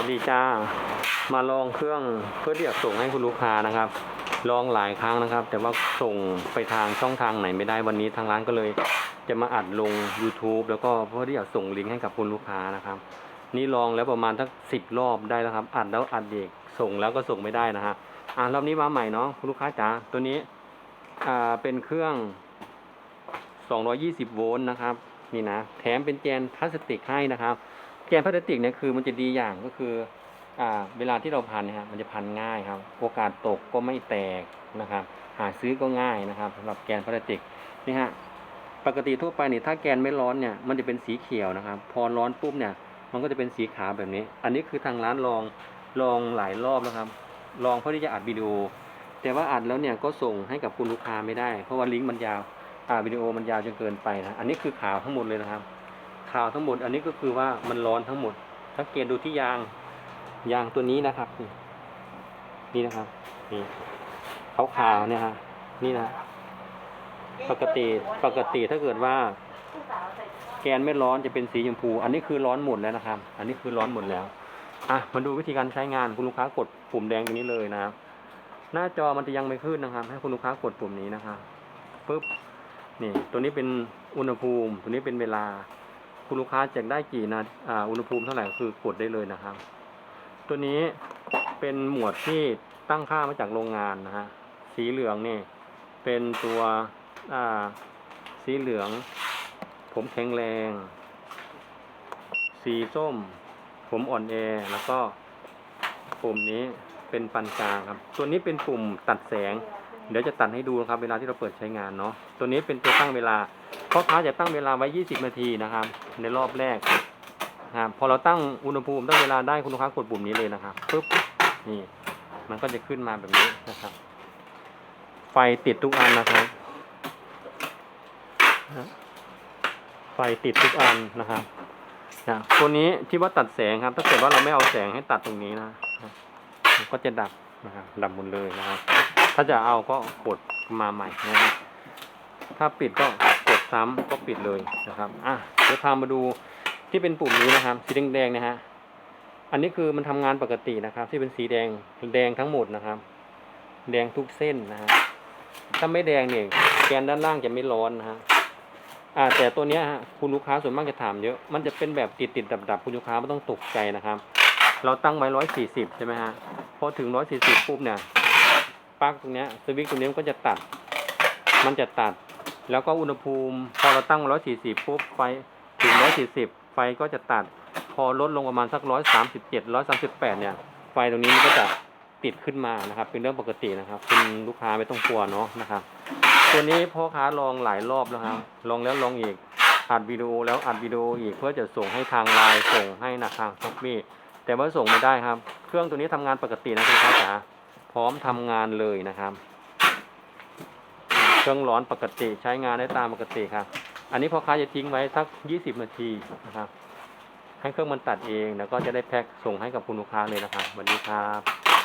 วัสดีจ้า มาลองเครื่องเพื่อที่จะส่งให้คุณลูกค้านะครับ ลองหลายครั้งนะครับ แต่ว่าส่งไปทางช่องทางไหนไม่ได้วันนี้ทางร้านก็เลย จะมาอัดลง YouTube แล้วก็เพื่อที่จะส่งลิงก์ให้กับคุณลูกค้านะครับ นี่ลองแล้วประมาณสักสิบรอบได้แล้วครับ อัดแล้วอัดเด็กส่งแล้วก็ส่งไม่ได้นะฮะอ่ารอบนี้มาใหม่เนาะคุณลูกค้าจ๋าตัวนี้อ่าเป็นเครื่อง 220 โวลต์นะครับนี่นะแถมเป็นแกนพลาสติกให้นะครับ แกนพลาสติกเนี่ยคือมันจะดีอย่างก็คืออ่าเวลาที่เราพันเนยฮะมันจะพันง่ายครับ โอกาสตกก็ไม่แตกนะครับ หาซื้อก็ง่ายนะครับสำหรับแกนพลาสติกนี่ฮะปกติทั่วไปเนี่ยถ้าแกนไม่ร้อนเนี่ยมันจะเป็นสีเขียวนะครับ พอร้อนปุ๊บเนี่ย มันก็จะเป็นสีขาวแบบนี้ อันนี้คือทางร้านลองลองหลายรอบแล้วครับ ลองเพื่อที่จะอัดวิดีโอ แต่ว่าอัดแล้วเนี่ยก็ส่งให้กับคุณลูกค้าไม่ได้ เพราะว่าลิงก์มันยาวอ่าวิดีโอมันยาวจนเกินไปนะอันนี้คือข่าวทั้งหมดเลยนะครับ ข่าวทั้งหมด อันนี้ก็คือว่ามันร้อนทั้งหมด สังเกตดูที่ยางยางตัวนี้นะครับ นี่นี่นะครับนี่ขาวขาวเนี่ยฮะนี่นะปกติปกติถ้าเกิดว่า แกนไม่ร้อนจะเป็นสีชมพู อันนี้คือร้อนหมดแล้วนะครับ อันนี้คือร้อนหมดแล้วอะมาดูวิธีการใช้งานคุณลูกค้ากดปุ่มแดงตรงนี้เลยนะครับ หน้าจอมันจะยังไม่ขึ้นนะครับ ให้คุณลูกค้ากดปุ่มนี้นะครับปุ๊บนี่ ตัวนี้เป็นอุณหภูมิ ตัวนี้เป็นเวลา คุณลูกค้าจะได้กี่นาอ่าอุณหภูมิเท่าไหร่คือกดได้เลยนะครับ ตัวนี้เป็นหมวดที่ตั้งค่ามาจากโรงงานนะฮะสีเหลืองนี่เป็นตัวสีเหลือง ผมแข็งแรง สีส้ม ผมอ่อนแอแล้วก็ปุ่มนี้เป็นปานกลางครับ ตัวนี้เป็นปุ่มตัดแสง เดี๋ยวจะตัดให้ดูนะครับเวลาที่เราเปิดใช้งานเนาะตัวนี้เป็นตัวตั้งเวลาพ่อค้าจะตั้งเวลาไว้ 20 นาทีนะครับ ในรอบแรกนะครับพอเราตั้งอุณหภูมิตั้งเวลาได้คุณลูกค้ากดปุ่มนี้เลยนะครับปุ๊บนี่มันก็จะขึ้นมาแบบนี้นะครับ ไฟติดทุกอันนะครับไฟติดทุกอันนะครับนะตัวนี้ที่ว่าตัดแสงครับ ถ้าเกิดว่าเราไม่เอาแสงให้ตัดตรงนี้นะก็จะดับนะครับดับหมดเลยนะครับ ถ้าจะเอาก็กดมาใหม่นะครับ ถ้าปิดก็กดซ้ำก็ปิดเลยนะครับอะเดี๋ยวพามาดูที่เป็นปุ่มนี้นะครับ สีแดงๆนะฮะอันนี้คือมันทำงานปกตินะครับ ที่เป็นสีแดงแดงทั้งหมดนะครับ แดงทุกเส้นนะฮะถ้าไม่แดงเนี่ยแกนด้านล่างจะไม่ร้อนนะฮะอ่าแต่ตัวเนี้ยฮะคุณลูกค้าส่วนมากจะถามเยอะ มันจะเป็นแบบติดติดดับดับๆคุณลูกค้าไม่ต้องตกใจนะครับ เราตั้งไว้ร้อยสี่สิบใช่ไหมฮะพอถึงร้อยสี่สิบปุ๊บเนี่ย ปลั๊กตรงนี้สวิตช์ตรงนี้มันก็จะตัด มันจะตัด แล้วก็อุณหภูมิ พอเราตั้ง140ปุ๊บไฟถึง 140 ไฟก็จะตัด พอลดลงประมาณสัก 137 138 เนี่ย ไฟตรงนี้มันก็จะติดขึ้นมานะครับ เป็นเรื่องปกตินะครับ คุณลูกค้าไม่ต้องกลัวเนาะนะครับ ตัวนี้พ่อค้าลองหลายรอบแล้วครับ ลองแล้วลองอีก อัดวิดีโอแล้วอัดวิดีโออีกเพื่อจะส่งให้ทางไลน์ส่งให้นะทางท็อปปี้แต่ว่าส่งไม่ได้ครับ เครื่องตัวนี้ทำงานปกตินะคุณลูกค้าจ๋า พร้อมทำงานเลยนะครับ เครื่องร้อนปกติใช้งานได้ตามปกติครับ อันนี้พ่อค้าจะทิ้งไว้สัก 20 นาทีนะครับให้เครื่องมันตัดเองแล้วก็จะได้แพ็คส่งให้กับคุณลูกค้าเลยนะครับสวัสดีครับ